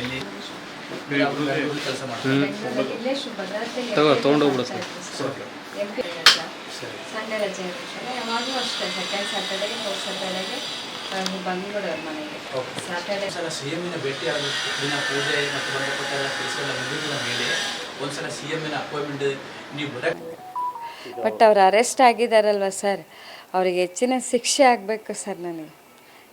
ಇಲ್ಲೇ ಶು- ಭದ್ರಾವತಿಯಲ್ಲಿ ತಗೋ, ತಗೊಂಡೋಗ್ಬಿಡು ಸರ್. ಸಂಡೇ ರಜೆ ಇರುತ್ತಲ್ಲ ಯಾವಾಗಲೂ ಅಷ್ಟೇ ಸೆಕೆಂಡ್ ಸ್ಯಾಟರ್ಡೆಗೆ ಫೋರ್ತ್ ಸ್ಯಾಟರ್ಡೆಗೆ ಬಂದ್ಬಿಡೋರು ಮನೆಗೆ. ಸ್ಯಾಟರ್ಡೆ ಒಂದ್ಸಲ ಸಿ ಎಮ್ಮಿನ ಭೇಟಿಯಾದ ದಿನ ಪೂಜೆ ಮತ್ತು ಬಂಧಪಟ್ಟ ಎಲ್ಲ ಕೆಲಸಗಳ ಮುಗಿದ ಮೇಲೆ ಒಂದ್ಸಲ ಸಿ ಎಮ್ಮಿನ ಅಪಾಯಿಂಟ್ಮೆಂಟ್ ನೀವು ಬರಕ್ಕೆ ಬಟ್ ಅವ್ರು ಅರೆಸ್ಟ್ ಆಗಿದ್ದಾರಲ್ವ ಸರ್? ಅವ್ರಿಗೆ ಹೆಚ್ಚಿನ ಶಿಕ್ಷೆ ಆಗಬೇಕು ಸರ್ ನನಗೆ.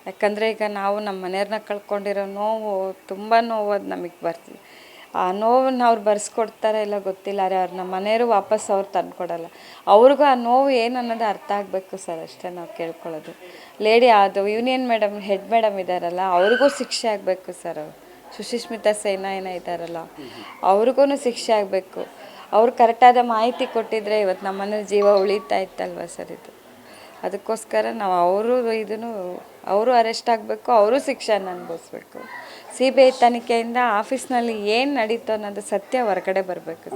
ಯಾಕಂದರೆ ಈಗ ನಾವು ನಮ್ಮ ಮನೆಯವ್ರನ್ನ ಕಳ್ಕೊಂಡಿರೋ ನೋವು ತುಂಬ ನೋವು ಅದು ನಮಗೆ ಬರ್ತಿದೆ ಆ ನೋವನ್ನು ಅವ್ರು ಬರ್ಸ್ಕೊಡ್ತಾರೆ ಇಲ್ಲ ಗೊತ್ತಿಲ್ಲ ರೀ ಅವ್ರು ನಮ್ಮ ಮನೆಯವರು ವಾಪಸ್ ಅವ್ರು ತಂದುಕೊಡಲ್ಲ. ಅವ್ರಿಗೂ ಆ ನೋವು ಏನು ಅನ್ನೋದು ಅರ್ಥ ಆಗಬೇಕು ಸರ್ ಅಷ್ಟೇ ನಾವು ಕೇಳ್ಕೊಳ್ಳೋದು. ಲೇಡಿ ಅದು ಯೂನಿಯನ್ ಮೇಡಮ್, ಹೆಡ್ ಮೇಡಮ್ ಇದ್ದಾರಲ್ಲ ಅವ್ರಿಗೂ ಶಿಕ್ಷೆ ಆಗಬೇಕು ಸರ್ ಅವರು. ಸುಶಿಸ್ಮಿತಾ ಸೇನಾ ಏನೋ ಇದ್ದಾರಲ್ಲ ಅವ್ರಿಗೂ ಶಿಕ್ಷೆ ಆಗಬೇಕು. ಅವ್ರು ಕರೆಕ್ಟಾದ ಮಾಹಿತಿ ಕೊಟ್ಟಿದ್ರೆ ಇವತ್ತು ನಮ್ಮ ಮನೇಲಿ ಜೀವ ಉಳಿತಾ ಇತ್ತಲ್ವ ಸರ್ ಇದು. ಅದಕ್ಕೋಸ್ಕರ ನಾವು ಅವರು ಇದನ್ನು, ಅವರು ಅರೆಸ್ಟ್ ಆಗಬೇಕು, ಅವರು ಶಿಕ್ಷೆಯನ್ನು ಅನುಭವಿಸ್ಬೇಕು. ಸಿ ಬಿ ಐ ತನಿಖೆಯಿಂದ ಆಫೀಸ್ನಲ್ಲಿ ಏನು ನಡೀತು ಅನ್ನೋದು ಸತ್ಯ ಹೊರಗಡೆ ಬರಬೇಕು.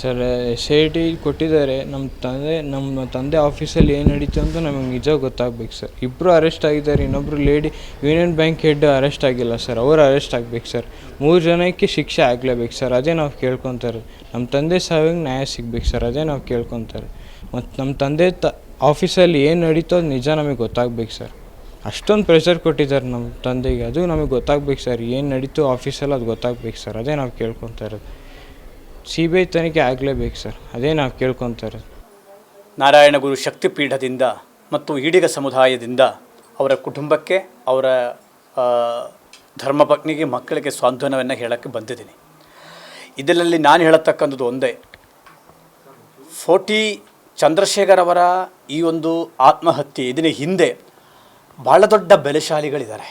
ಸರ್ ಎಸ್ ಐ ಟಿ ಕೊಟ್ಟಿದ್ದಾರೆ. ನಮ್ಮ ತಂದೆ ನಮ್ಮ ತಂದೆ ಆಫೀಸಲ್ಲಿ ಏನು ನಡೀತು ಅಂತ ನಮಗೆ ನಿಜ ಗೊತ್ತಾಗಬೇಕು ಸರ್. ಇಬ್ಬರು ಅರೆಸ್ಟ್ ಆಗಿದ್ದಾರೆ ಇನ್ನೊಬ್ಬರು lady Union Bank head arrest ಆಗಿಲ್ಲ ಸರ್. ಅವರು ಅರೆಸ್ಟ್ ಆಗ್ಬೇಕು ಸರ್. ಮೂರು ಜನಕ್ಕೆ ಶಿಕ್ಷೆ ಆಗಲೇಬೇಕು ಸರ್. ಅದೇ ನಾವು ಕೇಳ್ಕೊತಾರೆ. ನಮ್ಮ ತಂದೆ ಸಾವಿಗೆ ನ್ಯಾಯ ಸಿಗ್ಬೇಕು ಸರ್. ಅದೇ ನಾವು ಕೇಳ್ಕೊತಾರೆ. ಮತ್ತು ನಮ್ಮ ತಂದೆ ತ ಆಫೀಸಲ್ಲಿ ಏನು ನಡೀತೋ ಅದು ನಿಜ ನಮಗೆ ಗೊತ್ತಾಗ್ಬೇಕು ಸರ್. ಅಷ್ಟೊಂದು ಪ್ರೆಷರ್ ಕೊಟ್ಟಿದ್ದಾರೆ ನಮ್ಮ ತಂದೆಗೆ. ಅದು ನಮಗೆ ಗೊತ್ತಾಗ್ಬೇಕು ಸರ್. ಏನು ನಡೀತು ಆಫೀಸಲ್ಲಿ ಅದು ಗೊತ್ತಾಗ್ಬೇಕು ಸರ್. ಅದೇ ನಾವು ಕೇಳ್ಕೊತಾ ಇರೋದು. ಸಿ ಬಿ ಐ ತನಿಖೆ ಆಗಲೇಬೇಕು ಸರ್. ಅದೇ ನಾವು ಕೇಳ್ಕೊತಾ ಇರೋದು. ನಾರಾಯಣಗುರು ಶಕ್ತಿಪೀಠದಿಂದ ಮತ್ತು ಈಡಿಗ ಸಮುದಾಯದಿಂದ ಅವರ ಕುಟುಂಬಕ್ಕೆ, ಅವರ ಧರ್ಮಪತ್ನಿಗೆ, ಮಕ್ಕಳಿಗೆ ಸಾಂತ್ವನವನ್ನು ಹೇಳೋಕ್ಕೆ ಬಂದಿದ್ದೀನಿ. ಇದರಲ್ಲಿ ನಾನು ಹೇಳತಕ್ಕಂಥದ್ದು ಒಂದೇ. ಫೋರ್ಟಿ ಚಂದ್ರಶೇಖರ್ ಅವರ ಈ ಒಂದು ಆತ್ಮಹತ್ಯೆ ಇದರ ಹಿಂದೆ ಭಾಳ ದೊಡ್ಡ ಬೆಲೆಶಾಲಿಗಳಿದ್ದಾರೆ.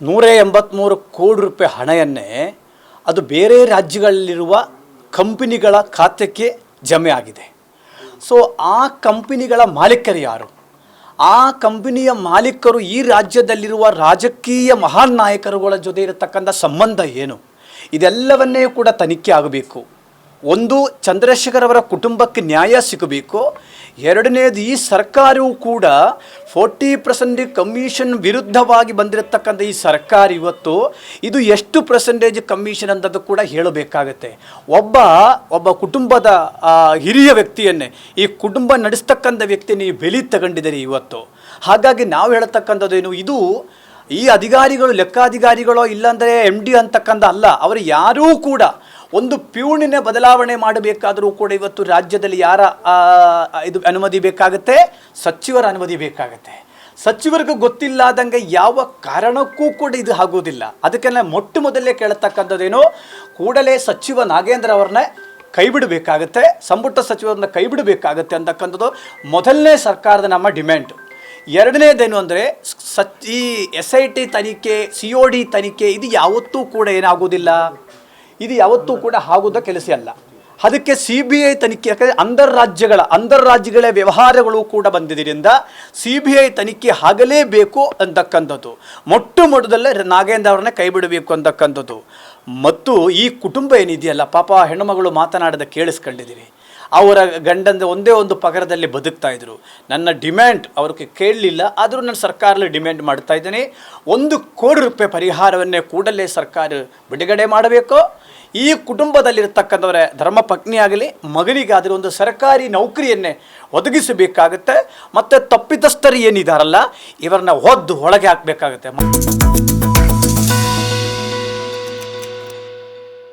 ನೂರ ಎಂಬತ್ತ್ಮೂರು ಕೋಟಿ ರೂಪಾಯಿ ಹಣವನ್ನೇ ಅದು ಬೇರೆ ರಾಜ್ಯಗಳಲ್ಲಿರುವ ಕಂಪನಿಗಳ ಖಾತೆಗೆ ಜಮೆ ಆಗಿದೆ. ಸೊ ಆ ಕಂಪನಿಗಳ ಮಾಲೀಕರು ಯಾರು? ಆ ಕಂಪನಿಯ ಮಾಲೀಕರು ಈ ರಾಜ್ಯದಲ್ಲಿರುವ ರಾಜಕೀಯ ಮಹಾನ್ ನಾಯಕರುಗಳ ಜೊತೆ ಇರತಕ್ಕಂಥ ಸಂಬಂಧ ಏನು? ಇದೆಲ್ಲವನ್ನೇ ಕೂಡ ತನಿಖೆ ಆಗಬೇಕು. ಒಂದು, ಚಂದ್ರಶೇಖರ್ ಅವರ ಕುಟುಂಬಕ್ಕೆ ನ್ಯಾಯ ಸಿಗಬೇಕು. ಎರಡನೇದು ಈ ಸರ್ಕಾರವು ಕೂಡ ಫೋರ್ಟಿ ಪರ್ಸೆಂಟ್ ಕಮಿಷನ್ ವಿರುದ್ಧವಾಗಿ ಬಂದಿರತಕ್ಕಂಥ ಈ ಸರ್ಕಾರ ಇವತ್ತು ಇದು ಎಷ್ಟು ಪರ್ಸೆಂಟೇಜ್ ಕಮಿಷನ್ ಅಂತದ್ದು ಕೂಡ ಹೇಳಬೇಕಾಗತ್ತೆ. ಒಬ್ಬ ಒಬ್ಬ ಕುಟುಂಬದ ಹಿರಿಯ ವ್ಯಕ್ತಿಯನ್ನೇ, ಈ ಕುಟುಂಬ ನಡೆಸ್ತಕ್ಕಂಥ ವ್ಯಕ್ತಿಯನ್ನು ಈ ಬೆಲಿ ತಗೊಂಡಿದ್ದೀರಿ ಇವತ್ತು. ಹಾಗಾಗಿ ನಾವು ಹೇಳತಕ್ಕಂಥದ್ದೇನು ಇದು ಈ ಅಧಿಕಾರಿಗಳು, ಲೆಕ್ಕಾಧಿಕಾರಿಗಳೋ ಇಲ್ಲಾಂದರೆ ಎಂ ಡಿ ಅಂತಕ್ಕಂಥ ಅಲ್ಲ, ಅವರು ಯಾರೂ ಕೂಡ ಒಂದು ಪ್ಯೂಣಿನ ಬದಲಾವಣೆ ಮಾಡಬೇಕಾದರೂ ಕೂಡ ಇವತ್ತು ರಾಜ್ಯದಲ್ಲಿ ಯಾರ ಇದು ಅನುಮತಿ ಬೇಕಾಗುತ್ತೆ? ಸಚಿವರ ಅನುಮತಿ ಬೇಕಾಗುತ್ತೆ. ಸಚಿವರಿಗೂ ಗೊತ್ತಿಲ್ಲದಂಗೆ ಯಾವ ಕಾರಣಕ್ಕೂ ಕೂಡ ಇದು ಆಗೋದಿಲ್ಲ ಅದಕ್ಕೆಲ್ಲ ಮೊಟ್ಟ ಮೊದಲೇ ಕೇಳತಕ್ಕಂಥದ್ದೇನು, ಕೂಡಲೇ ಸಚಿವ ನಾಗೇಂದ್ರ ಅವ್ರನ್ನ ಕೈ ಬಿಡಬೇಕಾಗತ್ತೆ ಸಂಪುಟ ಸಚಿವರನ್ನ ಕೈ ಬಿಡಬೇಕಾಗತ್ತೆ ಅಂತಕ್ಕಂಥದ್ದು ಮೊದಲನೇ ಸರ್ಕಾರದ ನಮ್ಮ ಡಿಮ್ಯಾಂಡ್. ಎರಡನೇದೇನು ಅಂದರೆ, ಸಚ್ ಈ ಎಸ್ ಐ ಟಿ ತನಿಖೆ, ಸಿ ಒ ಡಿ ತನಿಖೆ, ಇದು ಯಾವತ್ತೂ ಕೂಡ ಏನಾಗೋದಿಲ್ಲ ಇದು ಯಾವತ್ತೂ ಕೂಡ ಆಗೋದ ಕೆಲಸ ಅಲ್ಲ. ಅದಕ್ಕೆ ಸಿ ಬಿ ಐ ತನಿಖೆ, ಯಾಕಂದರೆ ಅಂದರ್ ರಾಜ್ಯಗಳ ಅಂದರ್ ರಾಜ್ಯಗಳ ವ್ಯವಹಾರಗಳು ಕೂಡ ಬಂದಿದ್ದರಿಂದ ಸಿ ಬಿ ಐ ತನಿಖೆ ಆಗಲೇಬೇಕು ಅಂತಕ್ಕಂಥದ್ದು. ಮೊಟ್ಟ ಮೊದಲೇ ನಾಗೇಂದ್ರ ಅವ್ರನ್ನ ಕೈ ಬಿಡಬೇಕು ಅಂತಕ್ಕಂಥದ್ದು. ಮತ್ತು ಈ ಕುಟುಂಬ ಏನಿದೆಯಲ್ಲ, ಪಾಪ ಹೆಣ್ಣುಮಗಳು ಮಾತನಾಡದ ಕೇಳಿಸ್ಕೊಂಡಿದ್ದೀವಿ ಅವರ ಗಂಡಂದ ಒಂದೇ ಒಂದು ಪಗರದಲ್ಲಿ ಬದುಕ್ತಾ ಇದ್ರು. ನನ್ನ ಡಿಮ್ಯಾಂಡ್ ಅವ್ರಿಗೆ ಕೇಳಲಿಲ್ಲ, ಆದರೂ ನಾನು ಸರ್ಕಾರಲ್ಲಿ ಡಿಮ್ಯಾಂಡ್ ಮಾಡ್ತಾ ಇದ್ದೇನೆ. ಒಂದು ಕೋಟಿ ರೂಪಾಯಿ ಪರಿಹಾರವನ್ನೇ ಕೂಡಲೇ ಸರ್ಕಾರ ಬಿಡುಗಡೆ ಮಾಡಬೇಕು. ಈ ಕುಟುಂಬದಲ್ಲಿರ್ತಕ್ಕಂಥವರ ಧರ್ಮ ಪತ್ನಿಯಾಗಲಿ ಮಗನಿಗಾದರೆ ಒಂದು ಸರ್ಕಾರಿ ನೌಕರಿಯನ್ನೇ ಒದಗಿಸಬೇಕಾಗುತ್ತೆ. ಮತ್ತು ತಪ್ಪಿತಸ್ಥರು ಏನಿದಾರಲ್ಲ, ಇವರನ್ನ ಒದ್ದು ಒಳಗೆ ಹಾಕಬೇಕಾಗುತ್ತೆ.